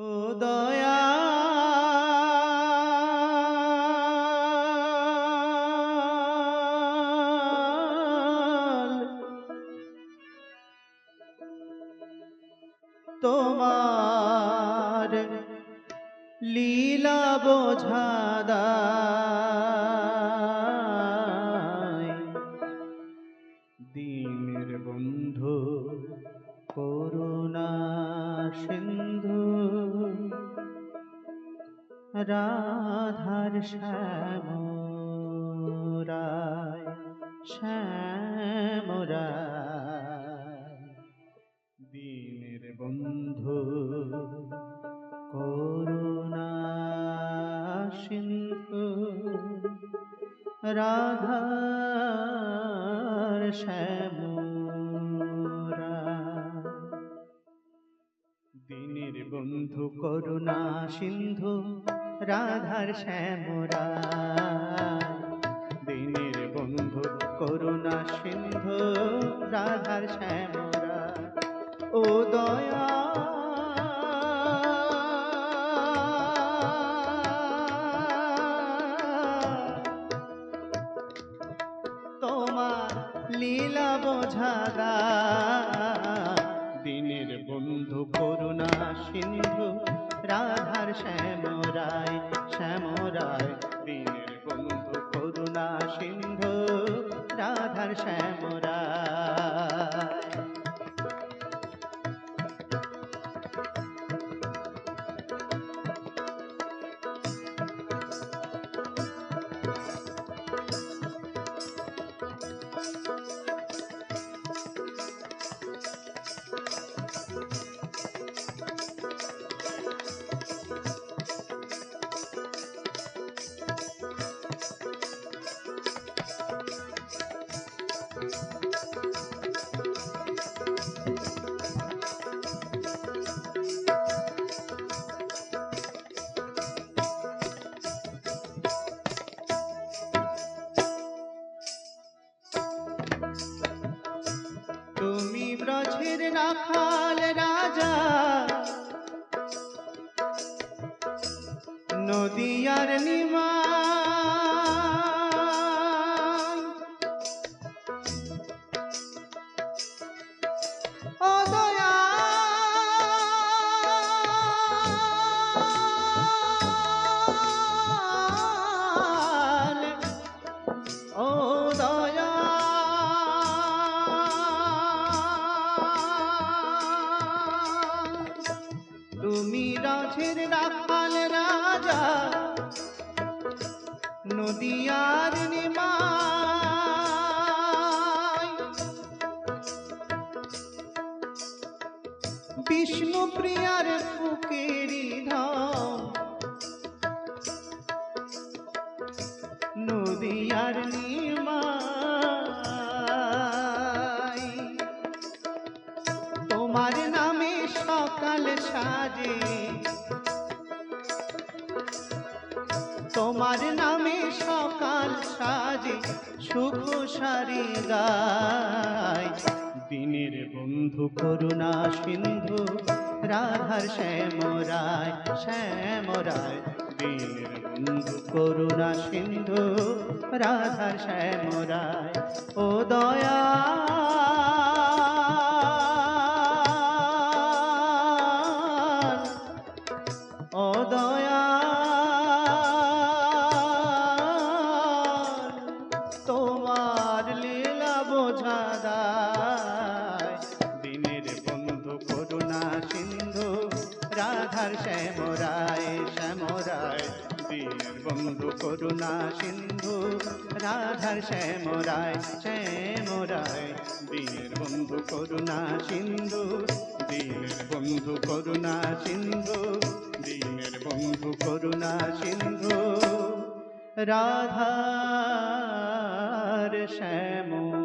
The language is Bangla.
ও তোমার লীলা বোঝাদায় দিনের বন্ধু করুণা সিন্ধু রাধার শ্যামরায় শ্যামরায়। দিনের বন্ধু করুণা সিন্ধু রাধার শ্যামরা বন্ধু করুণা সিন্ধু, রাধার শ্যামরা। দিনের বন্ধু করুণা সিন্ধু, রাধার শ্যামরা। ও দয়া। তোমার লীলা বোঝাদা দিনের বন্ধু করুণা সিন্ধু রাধার শ্যামরায় শ্যামরায়। দিনের বন্ধু করুণা সিন্ধু রাধার শ্যামরায়। রাখাল রাজা। নদিয়ার নিমা নদিয়ার নিমাই। বিষ্ণু প্রিয়ার বুকেরি ধাম। নদিয়ার নিমাই। তোমার নামে সকাল সাজে তোমার নামে সকাল সাজে, সুখ সারি গায়। দিনের বন্ধু করুণা সিন্ধু, রাধার শ্যামরায় শ্যামরায়। দিনের বন্ধু করুণা সিন্ধু, রাধার শ্যামরায়। ও দয়া। তোমার লীলা বোঝাদায় দিনের বন্ধু করুণা সিন্ধু, রাধার শ্যামরায় শ্যামরায়। দিনের বন্ধু করুণা সিন্ধু, রাধার শ্যামরায় শ্যামরায়। দিনের বন্ধু করুণা সিন্ধু, দিনের বন্ধু করুণা সিন্ধু, দিনের বন্ধু করুণা সিন্ধু। রাধা শ্যামা